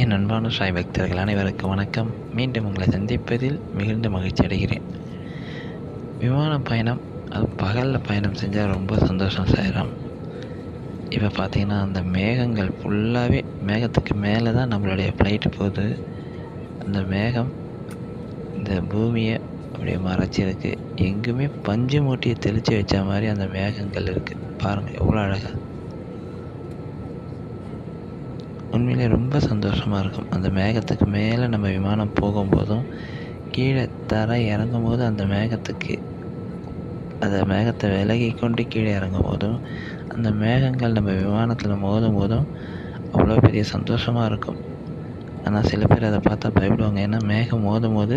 என் அன்பான சாய் பக்தர்கள் அனைவருக்கும் வணக்கம். மீண்டும் உங்களை சந்திப்பதில் மிகுந்த மகிழ்ச்சி அடைகிறேன். விமான பயணம் அது பகலில் பயணம் செஞ்சால் ரொம்ப சந்தோஷம் சாயிரம். இப்போ பார்த்தீங்கன்னா அந்த மேகங்கள் ஃபுல்லாகவே மேகத்துக்கு மேலே தான் நம்மளுடைய ஃப்ளைட்டு போகுது. அந்த மேகம் இந்த பூமியை அப்படியே மறைச்சிருக்கு எங்குமே பஞ்சு மூட்டியை தெளித்து வச்ச மாதிரி அந்த மேகங்கள் இருக்குது பாருங்கள் எவ்வளோ அழகாக உண்மையிலே ரொம்ப சந்தோஷமாக இருக்கும். அந்த மேகத்துக்கு மேலே நம்ம விமானம் போகும்போதும் கீழே தர இறங்கும் போது அந்த மேகத்துக்கு அந்த மேகத்தை விலகி கொண்டு கீழே இறங்கும் போதும் அந்த மேகங்கள் நம்ம விமானத்தில் மோதும் போதும் அவ்வளோ பெரிய சந்தோஷமாக இருக்கும். ஆனால் சில பேர் அதை பார்த்தா பயப்படுவாங்க. ஏன்னா மேகம் மோதும் போது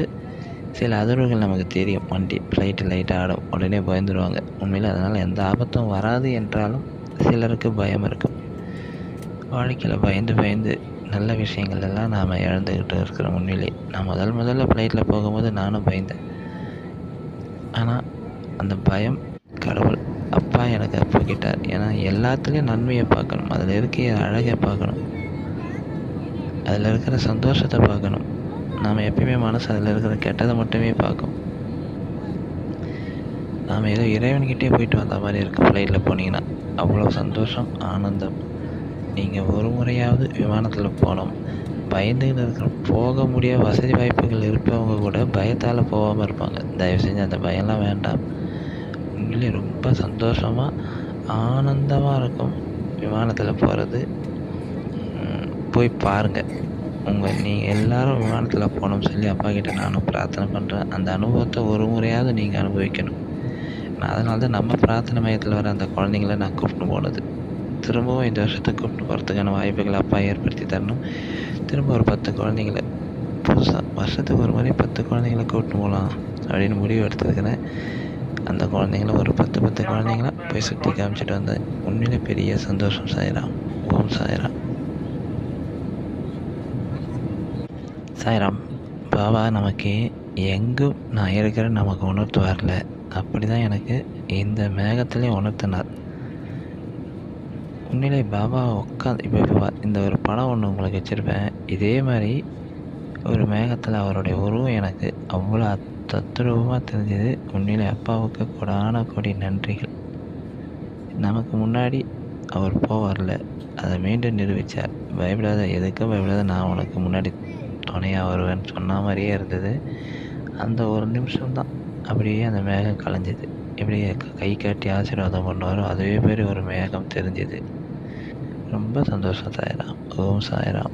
சில அதிர்வுகள் நமக்கு தெரியும். வண்டி ஃப்ளைட்டு லைட்டாக ஆடும். உடனே பயந்துருவாங்க. உண்மையில் அதனால் எந்த ஆபத்தும் வராது என்றாலும் சிலருக்கு பயம் இருக்கும். வாழ்க்கையில் பயந்து பயந்து நல்ல விஷயங்கள் எல்லாம் நாம் இழந்துக்கிட்டு இருக்கிற உண்மையிலே நான் முதல் முதல்ல ஃப்ளைட்டில் போகும்போது நானும் பயந்தேன். ஆனால் அந்த பயம் கடவுள் அப்பா எனக்கு போக்கிட்டார் ஏன்னா எல்லாத்துலேயும் நன்மையை பார்க்கணும். அதில் இருக்க அழகை பார்க்கணும். அதில் இருக்கிற சந்தோஷத்தை பார்க்கணும். நாம் எப்பயுமே மனசு அதில் இருக்கிற கெட்டதை மட்டுமே பார்க்கும். நாம் ஏதோ இறைவன்கிட்டே போயிட்டு வந்த மாதிரி இருக்கும் ஃப்ளைட்டில் போனீங்கன்னா. அவ்வளோ சந்தோஷம் ஆனந்தம். நீங்கள் ஒரு முறையாவது விமானத்தில் போனோம் பயந்துக்கிட்டு இருக்கிற போக முடியாத வசதி வாய்ப்புகள் இருப்பவங்க கூட பயத்தால் போகாமல் இருப்பாங்க. தயவு செஞ்சு அந்த பயம்லாம் வேண்டாம். உண்மையிலே ரொம்ப சந்தோஷமாக ஆனந்தமாக இருக்கும் விமானத்தில் போகிறது போய் பாருங்கள் உங்கள் நீங்கள் எல்லோரும் விமானத்தில் போகணும்னு சொல்லி அப்பா கிட்ட நானும் பிரார்த்தனை பண்ணுறேன் அந்த அனுபவத்தை ஒரு முறையாவது நீங்கள் அனுபவிக்கணும். நான் அதனால தான் நம்ம பிரார்த்தனை மையத்தில் வர அந்த குழந்தைங்கள நான் கூப்பிட்டு போனது. திரும்பவும் இந்த வருஷத்தை கூப்பிட்டு போகிறதுக்கான வாய்ப்புகளை அப்பா ஏற்படுத்தி தரணும். திரும்ப ஒரு பத்து குழந்தைங்கள புதுசாக வருஷத்துக்கு ஒரு முறை பத்து குழந்தைங்கள கூப்பிட்டு போகலாம் அப்படின்னு முடிவு எடுத்துருக்கிறேன் அந்த குழந்தைங்கள ஒரு பத்து பத்து குழந்தைங்கள போய் சுற்றி காமிச்சிட்டு வந்தேன் உண்மையிலே பெரிய சந்தோஷம் சாயிராம் ஓம் சாயிராம் சாயிராம் பாபா நமக்கு எங்கும் நான் இருக்கிறேன் நமக்கு உணர்த்து வரல அப்படி தான் எனக்கு இந்த மேகத்துலேயும் உணர்த்தினார். உண்மையிலே பாபா உட்காந்து இப்போ இப்போ இந்த ஒரு படம் ஒன்று உங்களுக்கு வச்சுருப்பேன். இதே மாதிரி ஒரு மேகத்தில் அவருடைய உருவம் எனக்கு அவ்வளோ தத்ரூபமாக தெரிஞ்சது. உண்மையிலே அப்பாவுக்கு கொடான கொடி நன்றிகள். நமக்கு முன்னாடி அவர் போவார்ல. அதை மீண்டும் நிரூபித்தார் பயப்படாத எதுக்கும் பயப்படாத நான் உனக்கு முன்னாடி துணையாக வருவேன் சொன்ன மாதிரியே இருந்தது. அந்த ஒரு நிமிஷம்தான் அப்படியே அந்த மேகம் கலைஞ்சிது. எப்படி கை காட்டி ஆசீர்வாதம் பண்ணுவாரோ அதே பேர் ஒரு மேகம் தெரிஞ்சுது. ரொம்ப சந்தோஷம் சாயிராம். ஓம் சாயிராம்.